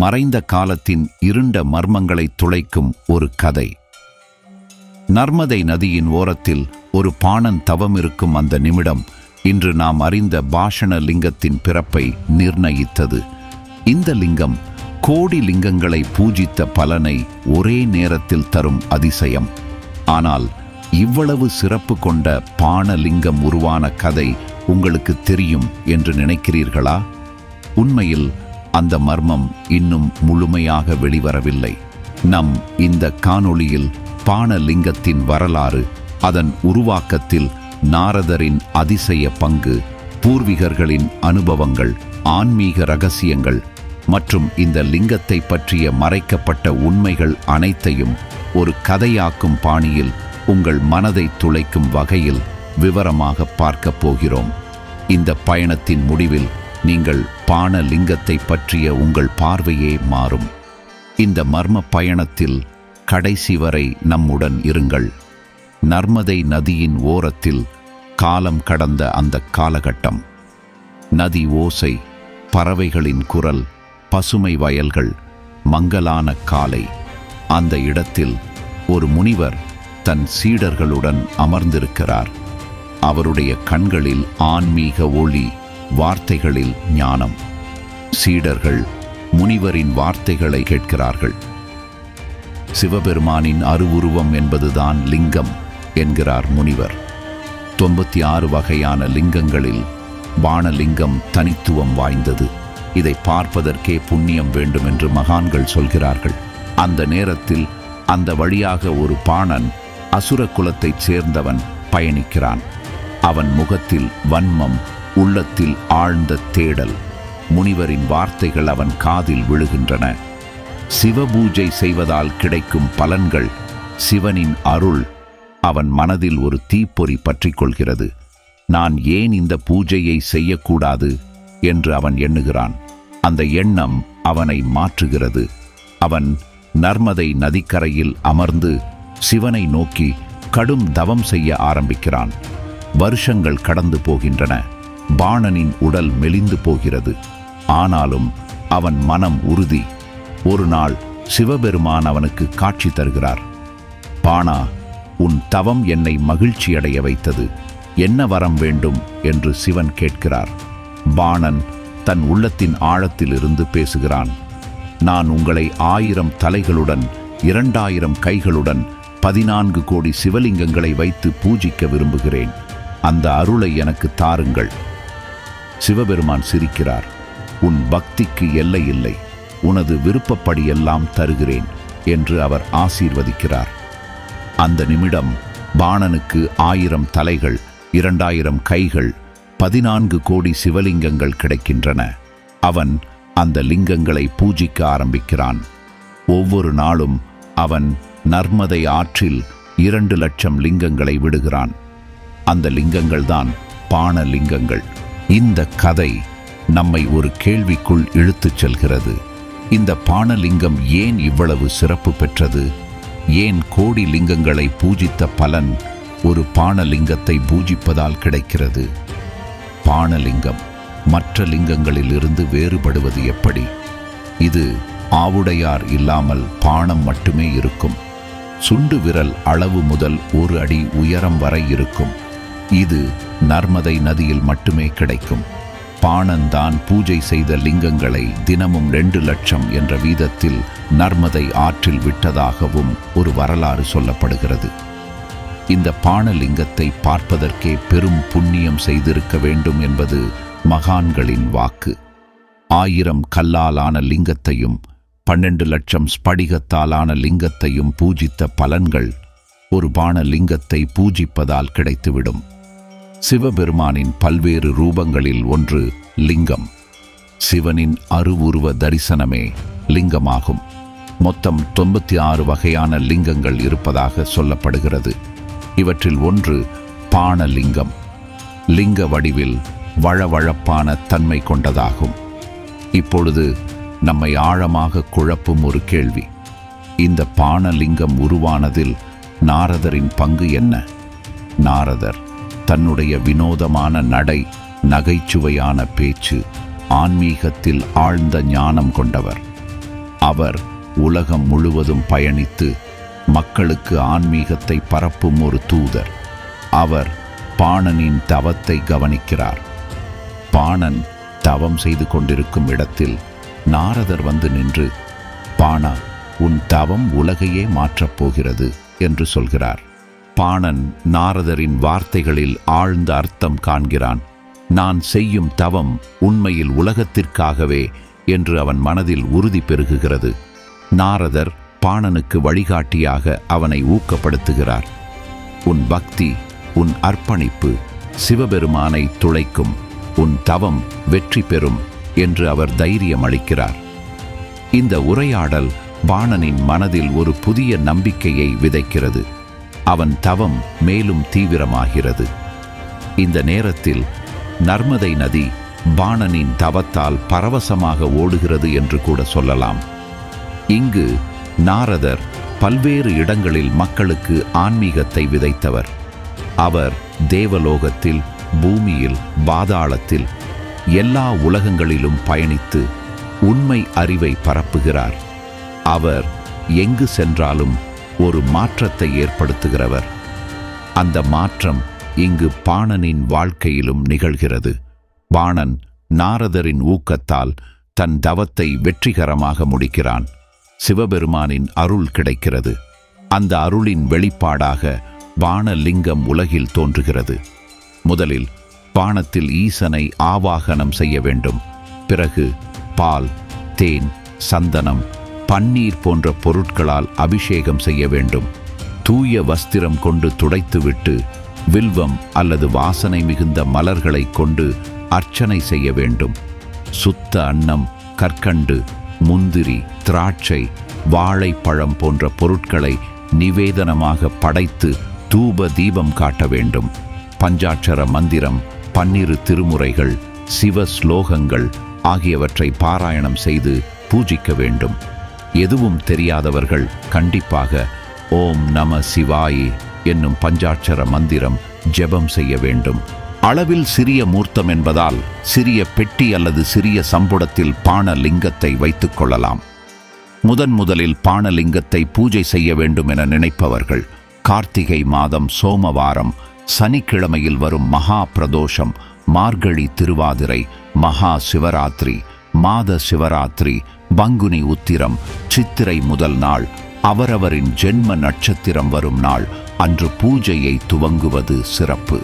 மறைந்த காலத்தின் இருண்ட மர்மங்களை துளைக்கும் ஒரு கதை. நர்மதை நதியின் ஓரத்தில் ஒரு பாணன் தவம் இருக்கும் அந்த நிமிடம் இன்று நாம் அறிந்த பாஷண லிங்கத்தின் பிறப்பை நிர்ணயித்தது. இந்த லிங்கம் கோடி லிங்கங்களை பூஜித்த பலனை ஒரே நேரத்தில் தரும் அதிசயம். ஆனால் இவ்வளவு சிறப்பு கொண்ட பாணலிங்கம் உருவான கதை உங்களுக்கு தெரியும் என்று நினைக்கிறீர்களா? உண்மையில் அந்த மர்மம் இன்னும் முழுமையாக வெளிவரவில்லை. நம் இந்த காணொளியில் பாணலிங்கத்தின் வரலாறு அதன் உருவாக்கத்தில் நாரதரின் அதிசய பங்கு பூர்வீகர்களின் அனுபவங்கள் ஆன்மீக ரகசியங்கள் மற்றும் இந்த லிங்கத்தை பற்றிய மறைக்கப்பட்ட உண்மைகள் அனைத்தையும் ஒரு கதையாக்கும் பாணியில் உங்கள் மனதை துளைக்கும் வகையில் விவரமாக பார்க்கப் போகிறோம். இந்த பயணத்தின் முடிவில் நீங்கள் பாணலிங்கத்தை பற்றிய உங்கள் பார்வையே மாறும். இந்த மர்ம பயணத்தில் கடைசி வரை நம்முடன் இருங்கள். நர்மதை நதியின் ஓரத்தில் காலம் கடந்த அந்த காலகட்டம். நதி ஓசை பறவைகளின் குரல் பசுமை வயல்கள் மங்கலான காலை. அந்த இடத்தில் ஒரு முனிவர் தன் சீடர்களுடன் அமர்ந்திருக்கிறார். அவருடைய கண்களில் ஆன்மீக ஒளி வார்த்தைகளில் ஞானம். சீடர்கள் முனிவரின் வார்த்தைகளை கேட்கிறார்கள். சிவபெருமானின் அருவுருவம் என்பதுதான் லிங்கம் என்கிறார் முனிவர். தொண்பத்தி ஆறு வகையான லிங்கங்களில் வானலிங்கம் தனித்துவம் வாய்ந்தது. இதை பார்ப்பதற்கே புண்ணியம் வேண்டும் என்று மகான்கள் சொல்கிறார்கள். அந்த நேரத்தில் அந்த வழியாக ஒரு பாணன் அசுர குலத்தைச் சேர்ந்தவன் பயணிக்கிறான். அவன் முகத்தில் வன்மம் உள்ளத்தில் ஆழ்ந்த தேடல். முனிவரின் வார்த்தைகள் அவன் காதில் விழுகின்றன. சிவபூஜை செய்வதால் கிடைக்கும் பலன்கள் சிவனின் அருள் அவன் மனதில் ஒரு தீப்பொறி பற்றி கொள்கிறது நான் ஏன் இந்த பூஜையை செய்யக்கூடாது? என்று அவன் எண்ணுகிறான். அந்த எண்ணம் அவனை மாற்றுகிறது. அவன் நர்மதை நதிக்கரையில் அமர்ந்து சிவனை நோக்கி கடும் தவம் செய்ய ஆரம்பிக்கிறான். வருஷங்கள் கடந்து போகின்றன. பாணனின் உடல் மெலிந்து போகிறது. ஆனாலும் அவன் மனம் உறுதி. ஒரு நாள் சிவபெருமான் அவனுக்கு காட்சி தருகிறார். பாணா உன் தவம் என்னை மகிழ்ச்சியடைய வைத்தது. என்ன வரம் வேண்டும்? என்று சிவன் கேட்கிறார். பாணன் தன் உள்ளத்தின் ஆழத்திலிருந்து பேசுகிறான். நான் உங்களை ஆயிரம் தலைகளுடன் இரண்டாயிரம் கைகளுடன் பதினான்கு கோடி சிவலிங்கங்களை வைத்து பூஜிக்க விரும்புகிறேன். அந்த அருளை எனக்கு தாருங்கள். சிவபெருமான் சிரிக்கிறார் உன் பக்திக்கு எல்லை இல்லை உனது விருப்பப்படியெல்லாம் தருகிறேன் என்று அவர் ஆசீர்வதிக்கிறார். அந்த நிமிடம் பாணனுக்கு ஆயிரம் தலைகள் இரண்டாயிரம் கைகள் பதினான்கு கோடி சிவலிங்கங்கள் கிடைக்கின்றன. அவன் அந்த லிங்கங்களை பூஜிக்க ஆரம்பிக்கிறான். ஒவ்வொரு நாளும் அவன் நர்மதை ஆற்றில் இரண்டு லட்சம் லிங்கங்களை விடுகிறான். அந்த லிங்கங்கள்தான் பாண லிங்கங்கள் இந்த கதை நம்மை ஒரு கேள்விக்குள் இழுத்துச் செல்கிறது. இந்த பாணலிங்கம் ஏன் இவ்வளவு சிறப்பு பெற்றது? ஏன் கோடி லிங்கங்களை பூஜித்த பலன் ஒரு பாணலிங்கத்தை பூஜிப்பதால் கிடைக்கிறது? பாணலிங்கம் மற்ற லிங்கங்களில் இருந்து வேறுபடுவது எப்படி? இது ஆவுடையார் இல்லாமல் பாணம் மட்டுமே இருக்கும். சுண்டு விரல் அளவு முதல் ஒரு அடி உயரம் வரை இருக்கும். இது நர்மதை நதியில் மட்டுமே கிடைக்கும். பாணந்தான் பூஜை செய்த லிங்கங்களை தினமும் ரெண்டு லட்சம் என்ற வீதத்தில் நர்மதை ஆற்றில் விட்டதாகவும் ஒரு வரலாறு சொல்லப்படுகிறது. இந்த பாணலிங்கத்தை பார்ப்பதற்கே பெரும் புண்ணியம் செய்திருக்க வேண்டும் என்பது மகான்களின் வாக்கு. ஆயிரம் கல்லாலான லிங்கத்தையும் பன்னெண்டு லட்சம் ஸ்படிகத்தாலான லிங்கத்தையும் பூஜித்த பலன்கள் ஒரு பாணலிங்கத்தை பூஜிப்பதால் கிடைத்துவிடும். சிவபெருமானின் பல்வேறு ரூபங்களில் ஒன்று லிங்கம். சிவனின் அருவுருவ தரிசனமே லிங்கமாகும். மொத்தம் தொண்ணூத்தி ஆறு வகையான லிங்கங்கள் இருப்பதாக சொல்லப்படுகிறது. இவற்றில் ஒன்று பானலிங்கம் லிங்க வடிவில் வழவழப்பான தன்மை கொண்டதாகும். இப்பொழுது நம்மை ஆழமாக குழப்பும் ஒரு கேள்வி. இந்த பானலிங்கம் உருவானதில் நாரதரின் பங்கு என்ன? நாரதர். தன்னுடைய வினோதமான நடை நகைச்சுவையான பேச்சு ஆன்மீகத்தில் ஆழ்ந்த ஞானம் கொண்டவர். அவர் உலகம் முழுவதும் பயணித்து மக்களுக்கு ஆன்மீகத்தை பரப்பும் ஒரு தூதர். அவர் பாணனின் தவத்தை கவனிக்கிறார். பாணன் தவம் செய்து கொண்டிருக்கும் இடத்தில் நாரதர் வந்து நின்று பாணா உன் தவம் உலகையே மாற்றப் போகிறது என்று சொல்கிறார். பாணன் நாரதரின் வார்த்தைகளில் ஆழ்ந்த அர்த்தம் காண்கிறான். நான் செய்யும் தவம் உண்மையில் உலகத்திற்காகவே என்று அவன் மனதில் உறுதி பெருகுகிறது. நாரதர் பாணனுக்கு வழிகாட்டியாக அவனை ஊக்கப்படுத்துகிறார். உன் பக்தி உன் அர்ப்பணிப்பு சிவபெருமானை துளைக்கும் உன் தவம் வெற்றி பெறும் என்று அவர் தைரியம் அளிக்கிறார். இந்த உரையாடல் பாணனின் மனதில் ஒரு புதிய நம்பிக்கையை விதைக்கிறது. அவன் தவம் மேலும் தீவிரமாகிறது. இந்த நேரத்தில் நர்மதை நதி பாணனின் தவத்தால் பரவசமாக ஓடுகிறது என்று கூட சொல்லலாம். இங்கு நாரதர் பல்வேறு இடங்களில் மக்களுக்கு ஆன்மீகத்தை விதைத்தவர். அவர் தேவலோகத்தில் பூமியில் பாதாளத்தில் எல்லா உலகங்களிலும் பயணித்து உண்மை அறிவை பரப்புகிறார். அவர் எங்கு சென்றாலும் ஒரு மாற்றத்தை ஏற்படுத்துகிறவர். அந்த மாற்றம் இங்கு பாணனின் வாழ்க்கையிலும் நிகழ்கிறது. பாணன் நாரதரின் ஊக்கத்தால் தன் தவத்தை வெற்றிகரமாக முடிக்கிறான். சிவபெருமானின் அருள் கிடைக்கிறது. அந்த அருளின் வெளிப்பாடாக பாணலிங்கம் உலகில் தோன்றுகிறது. முதலில் பானத்தில் ஈசனை ஆவாகனம் செய்ய வேண்டும். பிறகு பால் தேன் சந்தனம் பன்னீர் போன்ற பொருட்களால் அபிஷேகம் செய்ய வேண்டும். தூய வஸ்திரம் கொண்டு துடைத்துவிட்டு வில்வம் அல்லது வாசனை மிகுந்த மலர்களை கொண்டு அர்ச்சனை செய்ய வேண்டும். சுத்த அன்னம் கற்கண்டு முந்திரி திராட்சை வாழைப்பழம் போன்ற பொருட்களை நிவேதனமாக படைத்து தூப தீபம் காட்ட வேண்டும். பஞ்சாட்சர மந்திரம் பன்னிரு திருமுறைகள் சிவ ஸ்லோகங்கள் ஆகியவற்றை பாராயணம் செய்து பூஜிக்க வேண்டும். எதுவும் தெரியாதவர்கள் கண்டிப்பாக ஓம் நம சிவாய் என்னும் பஞ்சாட்சர மந்திரம் ஜெபம் செய்ய வேண்டும். அளவில் சிறிய மூர்த்தம் என்பதால் சிறிய பெட்டி அல்லது சிறிய சம்புடத்தில் பானலிங்கத்தை வைத்துக் கொள்ளலாம். முதன் முதலில் பானலிங்கத்தை பூஜை செய்ய வேண்டும் என நினைப்பவர்கள் கார்த்திகை மாதம் சோமவாரம் சனிக்கிழமையில் வரும் மகா பிரதோஷம் மார்கழி திருவாதிரை மகா சிவராத்திரி மாத சிவராத்திரி பங்குனி உத்திரம் சித்திரை முதல் நாள் அவரவரின் ஜென்ம நட்சத்திரம் வரும் நாள் அன்று பூஜையை துவங்குவது சிறப்பு.